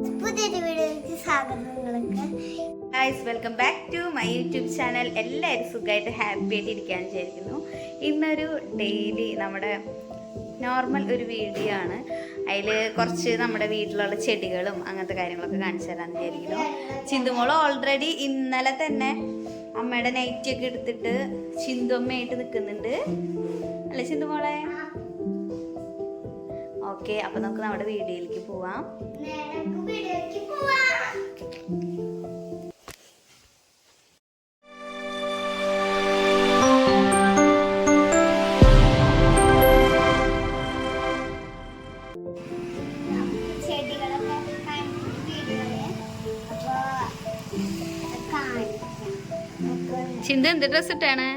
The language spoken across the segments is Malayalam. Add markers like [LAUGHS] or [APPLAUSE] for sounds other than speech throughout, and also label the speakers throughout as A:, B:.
A: പുതിയൊരു വീഡിയോയ്ക്ക് സ്വാഗതം നിങ്ങൾക്ക്.
B: Guys welcome back to my YouTube channel എല്ലാവരും സുഖമായിട്ട് ഹാപ്പി ആയിട്ട് ഇരിക്കാൻ വിചാരിക്കുന്നു. ഇന്നൊരു ഡെയിലി നമ്മുടെ നോർമൽ ഒരു വീഡിയോ ആണ്. അതിൽ കുറച്ച് നമ്മുടെ വീട്ടിലുള്ള ചെടികളും അങ്ങനത്തെ കാര്യങ്ങളൊക്കെ കാണിച്ചു തരാമെന്ന് വിചാരിക്കുന്നു. ചിന്തുമോൾ ഓൾറെഡി ഇന്നലെ തന്നെ അമ്മയുടെ നൈറ്റിയൊക്കെ എടുത്തിട്ട് ചിന്തുമ്മയായിട്ട് നിൽക്കുന്നുണ്ട് അല്ലേ ചിന്തുമോളെ? ഓക്കെ അപ്പൊ നമുക്ക് നമ്മുടെ വീഡിയോയിലേക്ക് പോവാം. ചിന്ത എന്ത് ഡ്രസ് ഇട്ടാണ്?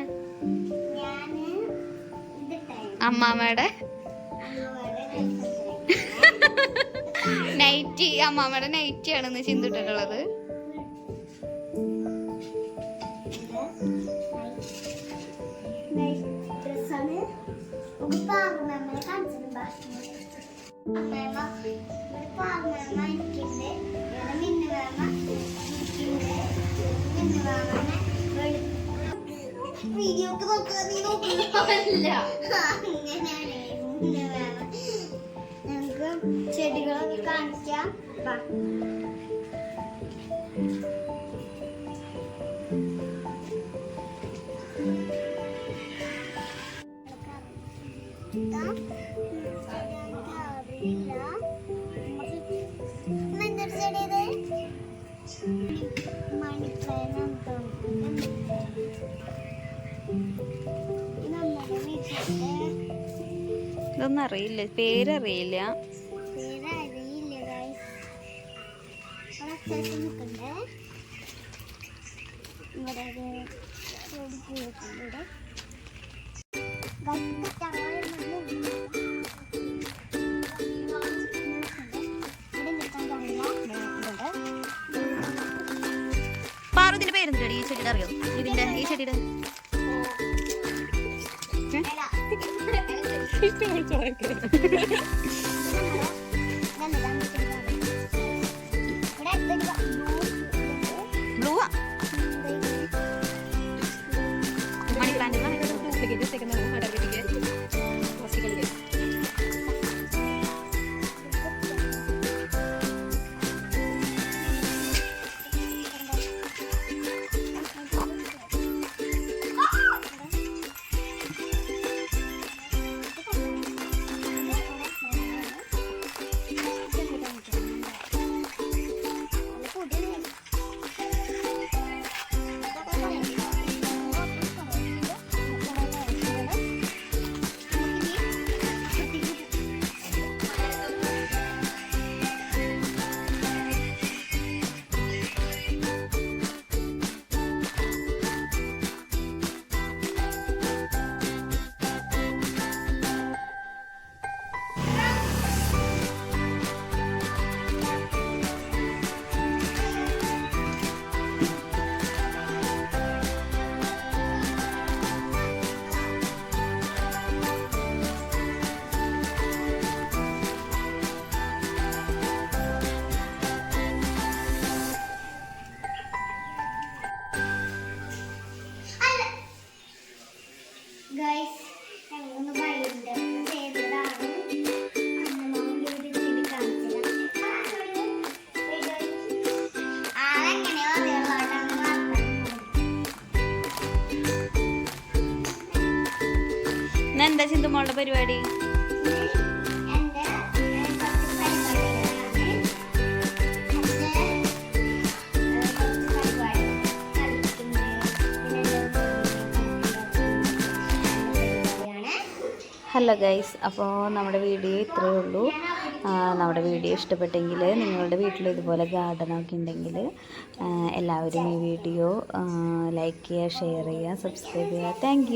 B: അമ്മാമ്മയുടെ? മിന്നു അമ്മാമ്മയുടെ
A: എനിക്കുണ്ട് മിന്നു ചിന്തിട്ടിട്ടുള്ളത് വീഡിയോ നോക്കുക നീ നോക്കില്ല [LAUGHS] അങ്ങനെയാണ്. നമുക്ക് ചെടികളൊക്കെ കാണിക്കാം വാ. പാടില്ല. അറിയില്ല
B: പേരറിയില്ല പാറു ഇതിന്റെ ഈ ചെടിയുടെ അറിയോ? ഇതിന്റെ ഈ ചെടിയുടെ
A: ഇതാണ് ഇതാണ് ചെടി. ഇവിടെ അടുത്തൊരു
B: ബ്ലൂ മണി പ്ലാന്റ്
A: ഗൈസ്
B: ഇന്ന് എന്താ ചിന്തുമോളുടെ പരിപാടി. ഹലോ ഗൈസ് അപ്പോൾ നമ്മുടെ വീഡിയോ ഇത്രയേ ഉള്ളൂ. നമ്മുടെ വീഡിയോ ഇഷ്ടപ്പെട്ടെങ്കിൽ നിങ്ങളുടെ വീട്ടിൽ ഇതുപോലെ ഗാർഡനൊക്കെ ഉണ്ടെങ്കിൽ എല്ലാവരും ഈ വീഡിയോ ലൈക്ക് ചെയ്യുക ഷെയർ ചെയ്യുക സബ്സ്ക്രൈബ് ചെയ്യുക. താങ്ക്